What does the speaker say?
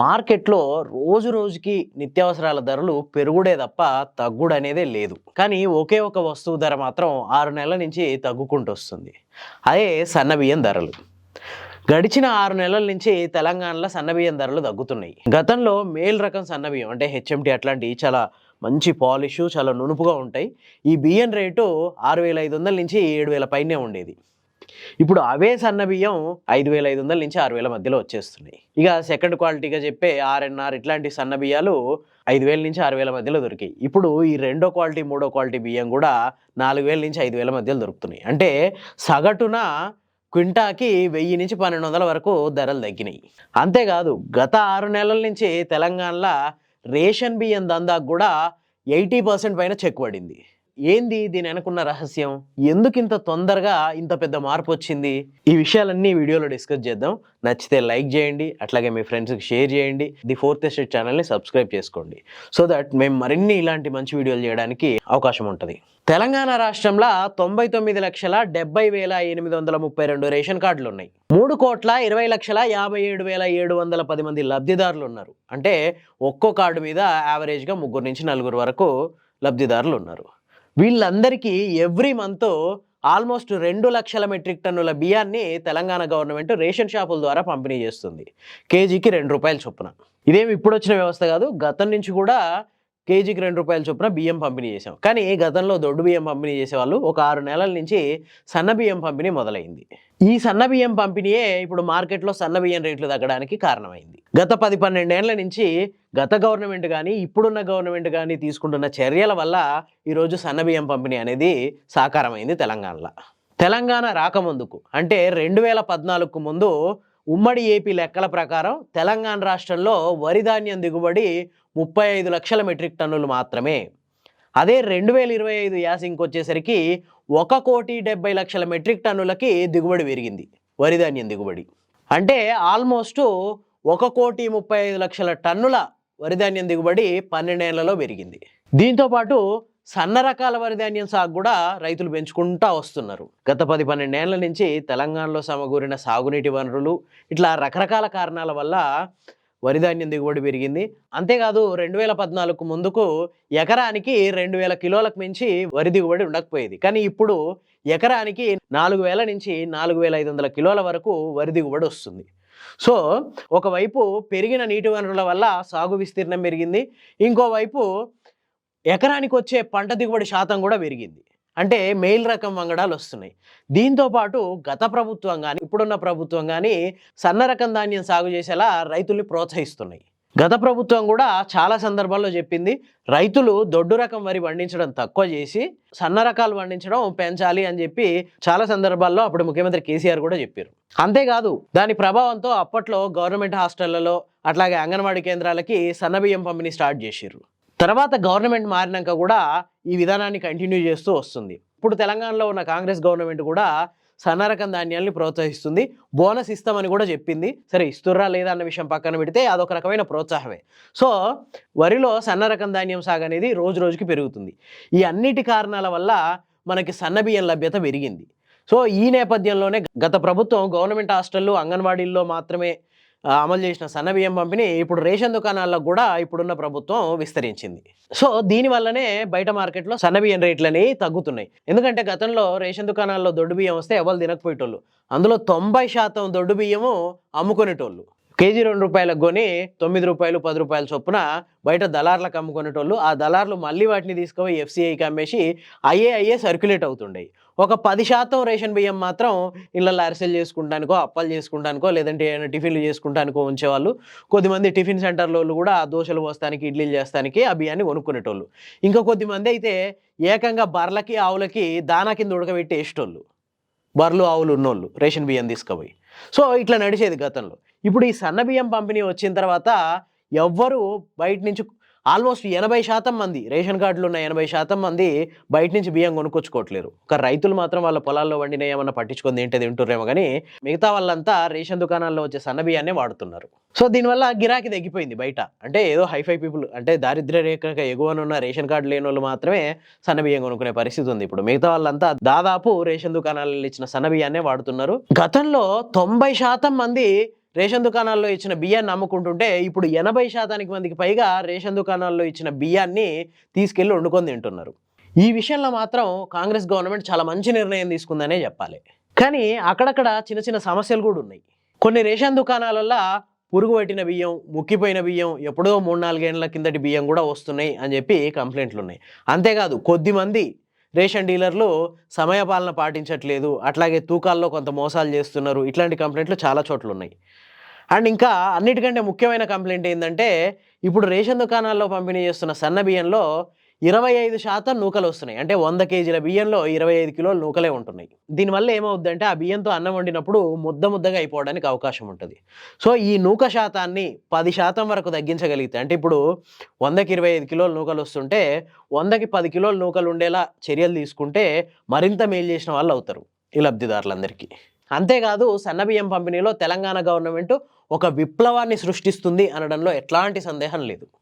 మార్కెట్లో రోజు రోజుకి నిత్యావసరాల ధరలు పెరుగుడే తప్ప తగ్గుడు అనేదే లేదు. కానీ ఒకే ఒక వస్తువు ధర మాత్రం ఆరు నెలల నుంచి తగ్గుకుంటూ వస్తుంది అదే సన్నబియ్యం ధరలు. గడిచిన ఆరు నెలల నుంచి తెలంగాణలో సన్నబియ్యం ధరలు తగ్గుతున్నాయి. గతంలో మేల్ రకం సన్నబియ్యం అంటే హెచ్ఎండి అట్లాంటివి చాలా మంచి పాలిష్ చాలా నునుపుగా ఉంటాయి. ఈ బియ్యం రేటు ఆరు వేల ఐదు వందల నుంచి ఏడు వేల పైనే ఉండేది. ఇప్పుడు అవే సన్న బియ్యం ఐదు వేల ఐదు వందల నుంచి ఆరు వేల మధ్యలో వచ్చేస్తున్నాయి. ఇక సెకండ్ క్వాలిటీగా చెప్పే ఆర్ఎన్ఆర్ ఇట్లాంటి సన్న బియ్యాలు ఐదు వేల నుంచి ఆరు వేల మధ్యలో దొరికాయి. ఇప్పుడు ఈ రెండో క్వాలిటీ మూడో క్వాలిటీ బియ్యం కూడా నాలుగు వేల నుంచి ఐదు వేల మధ్యలో దొరుకుతున్నాయి. అంటే సగటున క్వింటాకి వెయ్యి నుంచి పన్నెండు వందల వరకు ధరలు తగ్గినాయి. అంతేకాదు గత ఆరు నెలల నుంచి తెలంగాణలో రేషన్ బియ్యం దందాకు కూడా ఎయిటీ పర్సెంట్ పైన చెక్ పడింది ఏంది దీని వెనకున్న రహస్యం? ఎందుకు ఇంత తొందరగా ఇంత పెద్ద మార్పు వచ్చింది ఈ విషయాలన్నీ వీడియోలో డిస్కస్ చేద్దాం. నచ్చితే లైక్ చేయండి. అట్లాగే మీ ఫ్రెండ్స్కి షేర్ చేయండి. ది ఫోర్త్ ఎస్టేట్ ఛానల్ని సబ్స్క్రైబ్ చేసుకోండి. సో దట్ మేము మరిన్ని ఇలాంటి మంచి వీడియోలు చేయడానికి అవకాశం ఉంటుంది. తెలంగాణ రాష్ట్రంలో తొంభై తొమ్మిది లక్షల డెబ్బై వేల ఎనిమిది వందల ముప్పై రెండు రేషన్ కార్డులు ఉన్నాయి మూడు కోట్ల ఇరవై లక్షల యాభై ఏడు వేల ఏడు వందల పది మంది లబ్ధిదారులు ఉన్నారు. అంటే ఒక్కో కార్డు మీద యావరేజ్గా ముగ్గురు నుంచి నలుగురు వరకు లబ్ధిదారులు ఉన్నారు. వీళ్ళందరికీ ఎవ్రీ మంత్ ఆల్మోస్ట్ రెండు లక్షల మెట్రిక్ టన్నుల బియ్యాన్ని తెలంగాణ గవర్నమెంట్ రేషన్ షాపుల ద్వారా పంపిణీ చేస్తుంది. కేజీకి రెండు రూపాయల చొప్పున. ఇదేమి ఇప్పుడు వచ్చిన వ్యవస్థ కాదు గతం నుంచి కూడా కేజీకి రెండు రూపాయల చొప్పున బియ్యం పంపిణీ చేసాం కానీ గతంలో దొడ్డు బియ్యం పంపిణీ చేసేవాళ్ళు ఒక ఆరు నెలల నుంచి సన్న బియ్యం పంపిణీ మొదలైంది. ఈ సన్న బియ్యం పంపిణీయే ఇప్పుడు మార్కెట్లో సన్న బియ్యం రేట్లు తగ్గడానికి కారణమైంది. గత పది పన్నెండేళ్ళ నుంచి గత గవర్నమెంట్ కానీ ఇప్పుడున్న గవర్నమెంట్ కానీ తీసుకుంటున్న చర్యల వల్ల ఈరోజు సన్న బియ్యం పంపిణీ అనేది సాకారమైంది తెలంగాణలో. తెలంగాణ రాకముందుకు అంటే రెండు వేల పద్నాలుగుకు ముందు ఉమ్మడి ఏపీ లెక్కల ప్రకారం తెలంగాణ రాష్ట్రంలో వరి ధాన్యం దిగుబడి ముప్పై ఐదు లక్షల మెట్రిక్ టన్నులు మాత్రమే. అదే రెండు వేల ఇరవై ఐదు యాసింగ్కి వచ్చేసరికి ఒక కోటి డెబ్బై లక్షల మెట్రిక్ టన్నులకి దిగుబడి పెరిగింది వరి ధాన్యం దిగుబడి. అంటే ఆల్మోస్ట్ ఒక కోటి ముప్పై ఐదు లక్షల టన్నుల వరి ధాన్యం దిగుబడి పన్నెండేళ్ళలో పెరిగింది. దీంతో పాటు సన్న రకాల వరి ధాన్యం సాగు కూడా రైతులు పెంచుకుంటా వస్తున్నారు. గత పది పన్నెండేళ్ళ నుంచి తెలంగాణలో సమకూరిన సాగునీటి వనరులు ఇట్లా రకరకాల కారణాల వల్ల వరి ధాన్యం దిగుబడి పెరిగింది. అంతేకాదు రెండు వేల పద్నాలుగు ముందుకు ఎకరానికి రెండు వేల కిలోలకు మించి వరి దిగుబడి ఉండకపోయేది. కానీ ఇప్పుడు ఎకరానికి నాలుగు వేల నుంచి నాలుగు వేల ఐదు వందల కిలోల వరకు వరి దిగుబడి వస్తుంది. సో ఒకవైపు పెరిగిన నీటి వనరుల వల్ల సాగు విస్తీర్ణం పెరిగింది. ఇంకోవైపు ఎకరానికి వచ్చే పంట దిగుబడి శాతం కూడా పెరిగింది. అంటే మెయిల్ రకం వంగడాలు వస్తున్నాయి. దీంతో పాటు గత ప్రభుత్వం కానీ ఇప్పుడున్న ప్రభుత్వం కానీ సన్న రకం ధాన్యం సాగు చేసేలా రైతుల్ని ప్రోత్సహిస్తున్నాయి. గత ప్రభుత్వం కూడా చాలా సందర్భాల్లో చెప్పింది రైతులు దొడ్డు రకం వరి పండించడం తక్కువ చేసి సన్న రకాలు పండించడం పెంచాలి అని చెప్పి చాలా సందర్భాల్లో అప్పుడు ముఖ్యమంత్రి కేసీఆర్ కూడా చెప్పారు. అంతేకాదు దాని ప్రభావంతో అప్పట్లో గవర్నమెంట్ హాస్టళ్ళలో అట్లాగే అంగన్వాడీ కేంద్రాలకి సన్న బియ్యం పంపిణీ స్టార్ట్ చేశారు. తర్వాత గవర్నమెంట్ మారినాక కూడా ఈ విధానాన్ని కంటిన్యూ చేస్తూ వస్తుంది. ఇప్పుడు తెలంగాణలో ఉన్న కాంగ్రెస్ గవర్నమెంట్ కూడా సన్నరకం ధాన్యాల్ని ప్రోత్సహిస్తుంది. బోనస్ ఇస్తామని కూడా చెప్పింది. సరే ఇస్తుర్రా లేదా అన్న విషయం పక్కన పెడితే అదొక రకమైన ప్రోత్సాహమే. సో వరిలో సన్నరకం ధాన్యం సాగు అనేది రోజు రోజుకి పెరుగుతుంది. ఈ అన్నిటి కారణాల వల్ల మనకి సన్న బియ్యం లభ్యత పెరిగింది. సో ఈ నేపథ్యంలోనే గత ప్రభుత్వం గవర్నమెంట్ హాస్టళ్ళు అంగన్వాడీల్లో మాత్రమే అమలు చేసిన సన్న బియ్యం పంపిణీ ఇప్పుడు రేషన్ దుకాణాల్లో కూడా ఇప్పుడున్న ప్రభుత్వం విస్తరించింది. సో దీనివల్లనే బయట మార్కెట్లో సన్న బియ్యం రేట్లని తగ్గుతున్నాయి. ఎందుకంటే గతంలో రేషన్ దుకాణాల్లో దొడ్డు బియ్యం వస్తే ఎవరు తినకపోయేటోళ్ళు. అందులో తొంభై శాతం దొడ్డు బియ్యము అమ్ముకునేటోళ్ళు. కేజీ రెండు రూపాయలకు కొని తొమ్మిది రూపాయలు పది రూపాయల చొప్పున బయట దళార్లకు అమ్ముకునేటోళ్ళు ఆ దళార్లు మళ్ళీ వాటిని తీసుకుపోయి ఎఫ్సిఐకి అమ్మేసి అయ్యే అయ్యే సర్క్యులేట్ అవుతుండేవి ఒక పది శాతం రేషన్ బియ్యం మాత్రం ఇళ్ళల్లో అరిసెలు చేసుకుంటానికో అప్పాలు చేసుకుంటానికో లేదంటే ఏమైనా టిఫిన్లు చేసుకుంటానికో ఉంచేవాళ్ళు. కొద్దిమంది టిఫిన్ సెంటర్లో వాళ్ళు కూడా ఆ దోశలు పోస్తానికి ఇడ్లీలు చేస్తానికి ఆ బియ్యాన్ని కొనుక్కునేటోళ్ళు. ఇంకా కొద్దిమంది అయితే ఏకంగా బర్లకి ఆవులకి దానా కింద ఉడకబెట్టి వేసేటోళ్ళు. బర్రెలు ఆవులు ఉన్నోళ్ళు రేషన్ బియ్యం తీసుకుపోయి. సో ఇట్లా నడిచేది గతంలో. ఇప్పుడు ఈ సన్న బియ్యం పంపిణీ వచ్చిన తర్వాత ఎవ్వరు బయట నుంచి ఆల్మోస్ట్ ఎనభై శాతం మంది రేషన్ కార్డులు ఉన్న ఎనభై శాతం మంది బయట నుంచి బియ్యం కొనుక్కొచ్చుకోవట్లేరు. ఒక రైతులు మాత్రం వాళ్ళ పొలాల్లో వండిన ఏమన్నా పట్టించుకొని ఏంటో తింటున్నారేమో కానీ మిగతా వాళ్ళంతా రేషన్ దుకాణాల్లో వచ్చే సన్న బియ్యాన్నే వాడుతున్నారు. సో దీనివల్ల గిరాకీ తగ్గిపోయింది బయట. అంటే ఏదో హైఫై పీపుల్ అంటే దారిద్ర్య రేఖ ఎగువనున్న రేషన్ కార్డు లేని వాళ్ళు మాత్రమే సన్న బియ్యం కొనుక్కునే పరిస్థితి ఉంది ఇప్పుడు. మిగతా వాళ్ళంతా దాదాపు రేషన్ దుకాణాలలో ఇచ్చిన సన్న బియ్యాన్నే వాడుతున్నారు. గతంలో తొంభై శాతం మంది రేషన్ దుకాణాల్లో ఇచ్చిన బియ్యాన్ని అమ్ముకుంటుంటే ఇప్పుడు ఎనభై శాతానికి మందికి పైగా రేషన్ దుకాణాల్లో ఇచ్చిన బియ్యాన్ని తీసుకెళ్ళి వండుకొని తింటున్నారు. ఈ విషయంలో మాత్రం కాంగ్రెస్ గవర్నమెంట్ చాలా మంచి నిర్ణయం తీసుకుందనే చెప్పాలి. కానీ అక్కడక్కడ చిన్న చిన్న సమస్యలు కూడా ఉన్నాయి. కొన్ని రేషన్ దుకాణాలల్లో పురుగు పట్టిన బియ్యం ముక్కిపోయిన బియ్యం ఎప్పుడో మూడు నాలుగేళ్ళ కిందటి బియ్యం కూడా వస్తున్నాయి అని చెప్పి కంప్లైంట్లు ఉన్నాయి. అంతేకాదు కొద్దిమంది రేషన్ డీలర్లు సమయపాలన పాటించట్లేదు. అట్లాగే తూకాల్లో కొంత మోసాలు చేస్తున్నారు. ఇట్లాంటి కంప్లైంట్లు చాలా చోట్ల ఉన్నాయి అండ్ ఇంకా అన్నిటికంటే ముఖ్యమైన కంప్లైంట్ ఏంటంటే ఇప్పుడు రేషన్ దుకాణాల్లో పంపిణీ చేస్తున్న సన్న బియ్యంలో ఇరవై ఐదు శాతం నూకలు వస్తున్నాయి. అంటే వంద కేజీల బియ్యంలో ఇరవై ఐదు కిలోలు నూకలే ఉంటున్నాయి. దీనివల్ల ఏమవుద్దంటే ఆ బియ్యంతో అన్నం వండినప్పుడు ముద్ద ముద్దగా అయిపోవడానికి అవకాశం ఉంటుంది. సో ఈ నూక శాతాన్ని పది శాతం వరకు తగ్గించగలిగితే అంటే ఇప్పుడు వందకి ఇరవై ఐదు కిలోలు నూకలు వస్తుంటే వందకి పది కిలోలు నూకలు ఉండేలా చర్యలు తీసుకుంటే మరింత మేలు చేసిన వాళ్ళు అవుతారు ఈ లబ్ధిదారులందరికీ. అంతేకాదు సన్నబియ్యం పంపిణీలో తెలంగాణ గవర్నమెంట్ ఒక విప్లవాన్ని సృష్టిస్తుంది అనడంలో ఎట్లాంటి సందేహం లేదు.